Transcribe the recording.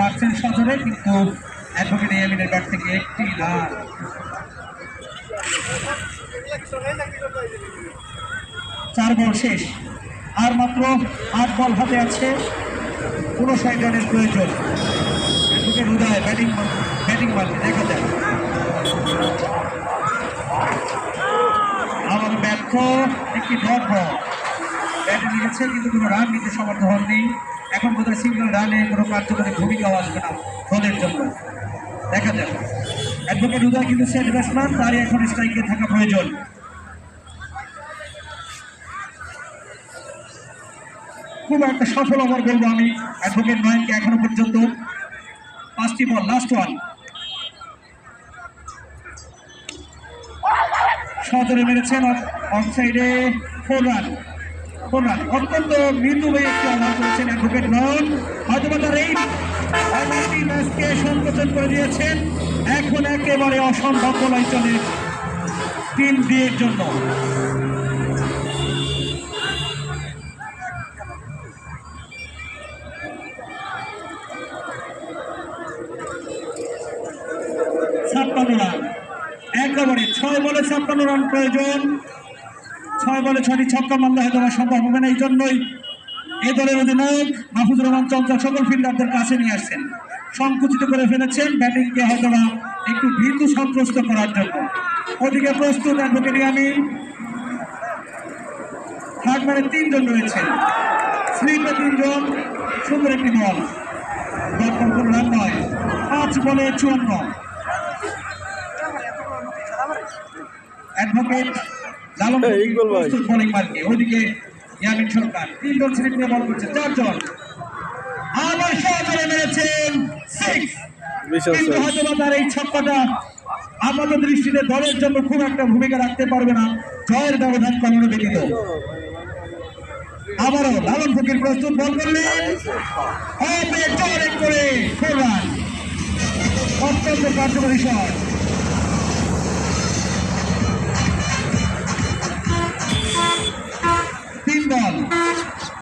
মারছেন সজরে, কিন্তু advocate ইয়ামিনের bat থেকে একটি রান। চার বল শেষ। আর মাত্র আট বল হাতে আছে উনষাট রানের প্রয়োজন। অ্যাডভোকেট উদয় ব্যাটিং ব্যাটিং মারবে দেখা যায় আমার ব্যর্থ, একটি ডট বল। ব্যাটে নিয়েছে কিন্তু কোনো রান নিতে সমর্থ হননি। এখন বোধহয় সিঙ্গেল রানে কোনো কার্যকরী ভূমিকাও আসবে না দলের জন্য। দেখা যাক। অ্যাডভোকেট উদয় কিন্তু সেট ব্যাটসম্যান, তারই এখন স্ট্রাইকে থাকা প্রয়োজন। খুব একটা সফল ওভার বলব আমি। অ্যাডভোকেট নয়নকে এখনও পর্যন্ত পাঁচটি বল লাস্ট ওয়ান সদরে মেরেছেন অফ সাইডে ফোর রান রান অত্যন্ত মৃদু হয়ে একটি ওভার করেছেন অ্যাডভোকেট নয়ন। হয়তো বা তার এই ম্যাচকে সংকোচন করে দিয়েছেন। এখন একেবারে অসম্ভব বলাই চলে টিম বিয়ের জন্য। ছাপ্পান্ন রান। এক ওভারে ছয় বলে ছাপ্পান্ন রান প্রয়োজন। ছয় বলে ছয়টি ছক্কা মারলে হয়তো সম্ভব হবে না। এই জন্যই এ দলের অধিনায়ক মাহফুজুর রহমান চঞ্চল সকল ফিল্ডারদের কাছে নিয়ে আসছেন। সংকুচিত করে ফেলেছেন। ব্যাটিংকে হয়তো একটু ভীতু সন্ত্রস্ত করার জন্য। ওদিকে প্রস্তুত অ্যাডভোকেট আমি থার্ড মানে তিনজন রয়েছেন। স্লিপে তিনজন, সুন্দর একটি বল। কোনো রান নয়, পাঁচ বলে চুয়ান্ন। অ্যাডভোকেট লালন এই ইকবাল ভাই। বোলিং মার্কে ওদিকে ইয়ামিন সরকার। তিনজন স্লিপ নিয়ে বল করছে। চারজন। আবার সহজরে মেরেছেন সিক্স কিন্তু হয়তো তার এই ছক্কাটা আপাত দৃষ্টিতে দলের জন্য খুব একটা ভূমিকা রাখতে পারবে না। জয়ের ব্যবধান কমানো ব্যতীত। আবারও লালন ফকির প্রস্তুত বল করলেন। করে ফোর রান অত্যন্ত কার্যকরী শট